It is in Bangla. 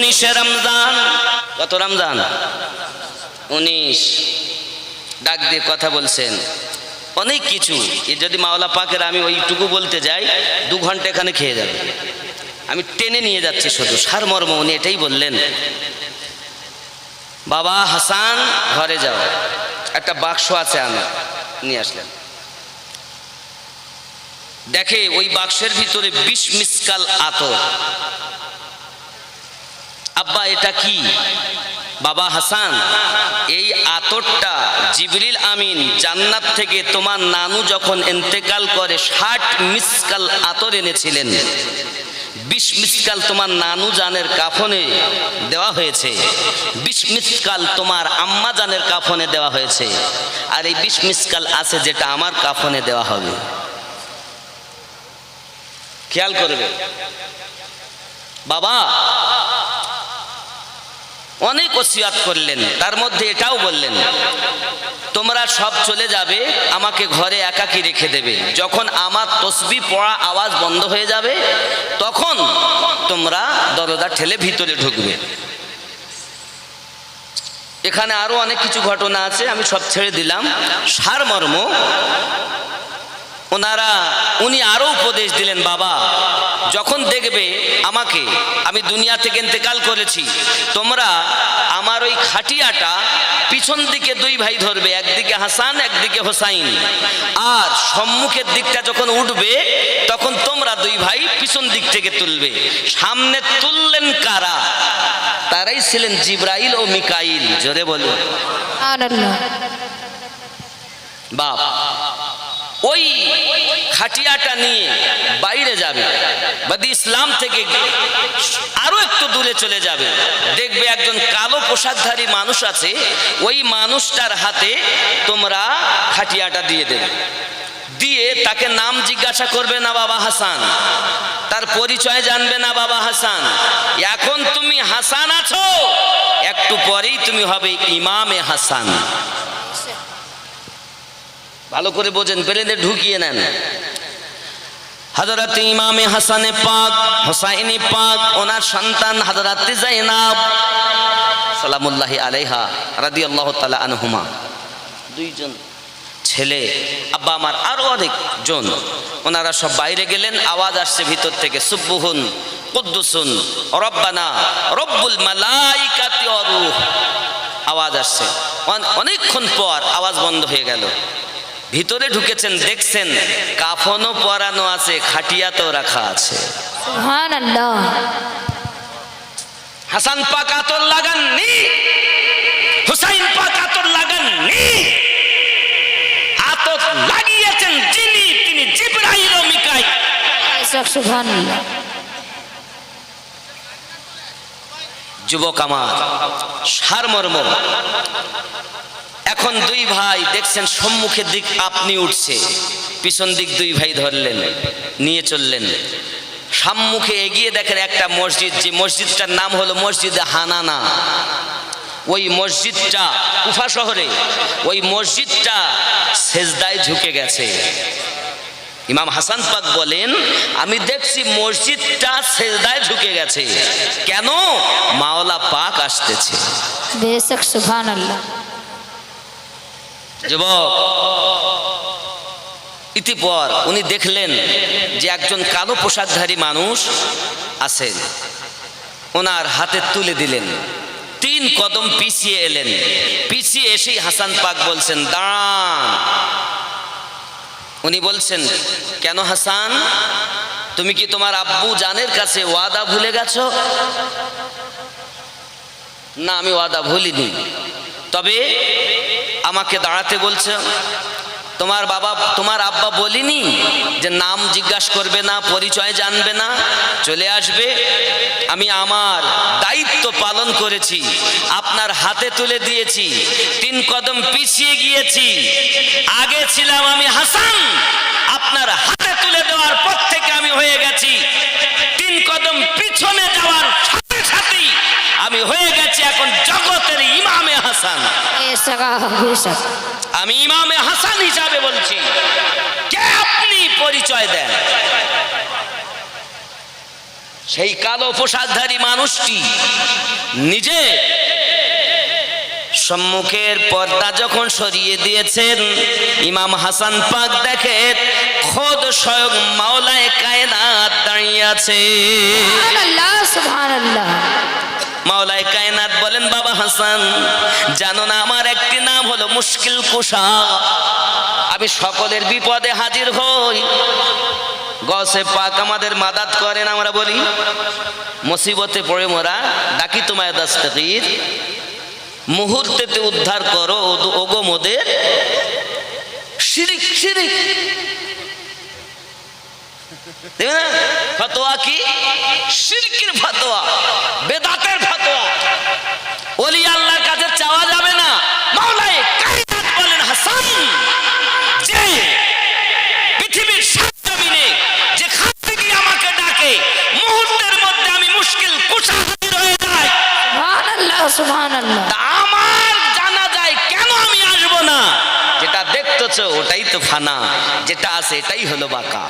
উনিশে রমজান। কত রমজান? উনিশ। ডাক দিয়ে কথা বলছেন। অনেক কিছু। এ যদি মাওলা পাকের আমি ওইটুকু বলতে যাই, দু ঘণ্টা এখানে খেয়ে যাবে। আমি টেনে নিয়ে যাচ্ছি শুধু। সারমর্ম উনি এটাই বললেন। বাবা হাসান, ঘরে যাও। একটা বাক্স আছে আমি নিয়ে আসলেন। দেখে ওই বাক্সের ভিতরে বিষ মিসকাল আতর। আব্বা, এটা কি? বাবা হাসান, এই আতরটা জিবরিল আমিন জান্নাত থেকে তোমার নানু যখন এন্তেকাল করে ষাট মিসকাল আতর এনেছিলেন, বিশ মিসকাল তোমার নানু জানের কাফনে দেওয়া হয়েছে, বিশ মিসকাল তোমার আম্মা জানের কাফনে দেওয়া হয়েছে, আর এই বিশ মিসকাল আছে যেটা আমার কাফনে দেওয়া হবে। খেয়াল করবে। বাবা অনেক ওসিয়াত করলেন, তার মধ্যে এটাও বললেন, তোমরা সব চলে যাবে, আমাকে ঘরে একাকি রেখে দেবে। যখন আমার তসবি পড়া আওয়াজ বন্ধ হয়ে যাবে, তখন তোমরা দরজা ঠেলে ভিতরে ঢুকবে। এখানে আরও অনেক কিছু ঘটনা আছে, আমি সব ছেড়ে দিলাম। সারমর্ম, ওনারা, উনি আরও উপদেশ দিলেন, বাবা যখন দেখবে আমাকে আমি দুনিয়া থেকে ইন্তেকাল করেছি তোমরা আমার ওই খাটিয়াটা পিছন দিকে দুই ভাই ধরবে একদিকে হাসান একদিকে হোসাইন। আর সম্মুখের দিকটা যখন উঠবে তখন তোমরা দুই ভাই পিছন দিক থেকে তুলবে। সামনে তুললেন কারা? তারাই ছিলেন জিব্রাইল ও মিকাইল। জোরে বলুন। বাপ ওই খাটিয়াটা নিয়ে বাইরে যাবে। বাদি ইসলাম থেকে আরও একটু দূরে চলে যাবে। দেখবে একজন কালো পোশাকধারী মানুষ আছে, ওই মানুষটার হাতে তোমরা খাটিয়াটা দিয়ে দেবে। দিয়ে তাকে নাম জিজ্ঞাসা করবে, না বাবা হাসান। তার পরিচয় জানবে, না বাবা হাসান। এখন তুমি হাসান আছো, একটু পরেই তুমি হবে ইমামে হাসান। ভালো করে বোঝেন ব্রেনে ঢুকিয়ে নেন। হজরত ইমামে হাসানে পাক, হোসাইনি পাক, ওনার সন্তান হজরত জাইনাব সালামুল্লাহি আলাইহা রাদিয়াল্লাহু তাআলা আনহুমা। দুইজন ছেলে, আব্বা আমার আরও অনেক জন ওনারা সব বাইরে গেলেন, আওয়াজ আসছে ভিতর থেকে সুব্বুহুন কুদ্দুসুন, রব্বানা, রব্বুল মালাইকাতি রূহ। আওয়াজ আসছে। অন- অনেকক্ষণ পর আওয়াজ বন্ধ হয়ে গেল। ভিতরে ঢুকেছেন দেখছেন কাফনও পরানো আছে খাটিয়াতেও রাখা আছে। হাসান পাক আতর লাগাননি হুসাইন পাক আতর লাগাননি। আতর লাগিয়েছেন যিনি তিনি জিব্রাইল ও মিকাইল। সুবহানাল্লাহ। যুবক আমার সারমর্ম। এখন দুই ভাই দেখছেন সম্মুখের দিক আপনি উঠছে, পিছন দিক দুই ভাই ধরলেন, নিয়ে চললেন। সম্মুখে এগিয়ে দেখেন একটা মসজিদ, যে মসজিদটার নাম হলো মসজিদ হানানা। ওই মসজিদটা কুফা শহরে, ওই মসজিদটা সেজদায় ঝুঁকে গেছে। ইমাম হাসান পাক বলেন, আমি দেখছি মসজিদটা সেজদায় ঝুঁকে গেছে। কেন? মাওলা পাক আসতেছে। বেশক সুবহানাল্লাহ। যুবক, ইতিপর উনি দেখলেন যে একজন কালো পোশাকধারী মানুষ আছেন। ওনার হাতে তুলে দিলেন। তিন কদম পিছিয়ে এলেন। পিছিয়ে এসেই হাসান পাক বলছেন, দাঁড়ান। উনি বলছেন, কেন হাসান? তুমি কি তোমার আব্বু জানের কাছে ওয়াদা ভুলে গেছো? না, আমি ওয়াদা ভুলিনি। তবে আমাকে দাঁড়াতে বলছে, তোমার বাবা, তোমার আব্বা বলিনি যে নাম জিজ্ঞাসা করবে না, পরিচয় জানবে না? চলে আসবে। আমি আমার দায়িত্ব পালন করেছি, আপনার হাতে তুলে দিয়েছি, তিন কদম পিছিয়ে গিয়েছি। আগে ছিলাম আমি হাসান, আপনার হাতে তুলে দেওয়ার পর থেকে আমি হয়ে গেছি তিন কদম পিছনে যাওয়ার সাথে সাথেই আমি হয়ে গেছি এখন জগতের ইমামে হাসান। আমি ইমামে হাসান হিসাবে বলছি কে আপনি পরিচয় দেন? সেই কালো পোশাকধারী মানুষটি নিজে সম্মুখের পর্দা যখন সরিয়ে দিয়েছেন ইমাম হাসান পাক দেখে খোদ স্বয়ং মাওলায় কায়নাত দাঁড়িয়ে আছে। সুবহান আল্লাহ আল্লাহ মাওলায় কায়নাত বলেন, বাবা হাসান, জানো না আমার একটি নাম হলো মুশকিল কুশা আমি সকলের বিপদে হাজির হই। গসে পাক আমাদের মাদাত করেন, আমরা বলি, মুসিবতে পড়ে মোরা ডাকি তোমায় দাস্তাকির মুহূর্তেতে উদ্ধার করো, ওগো মোদের শিরিক শিরিক। দেখবে না? ফতোয়া কি? শিরকির ফতোয়া। বেদাতের ফতোয়া ওলি আল্লাহর কাছে চাওয়া যাবে না মাওলাই কায়নাত বলেন হাসান যে পৃথিবীর সাত জমিনে যে খান থেকে আমাকে ডাকে মুহূর্তের মধ্যে আমি মুশকিল কুশা হাজির হয়ে যাই সুবহান আল্লাহ সুবহান আমার জানা যায়, কেন আমি আসব না? যেটা দেখতেছো, ওটাই তো ফানা। যেটা আছে, এটাই হলো বাঁকা।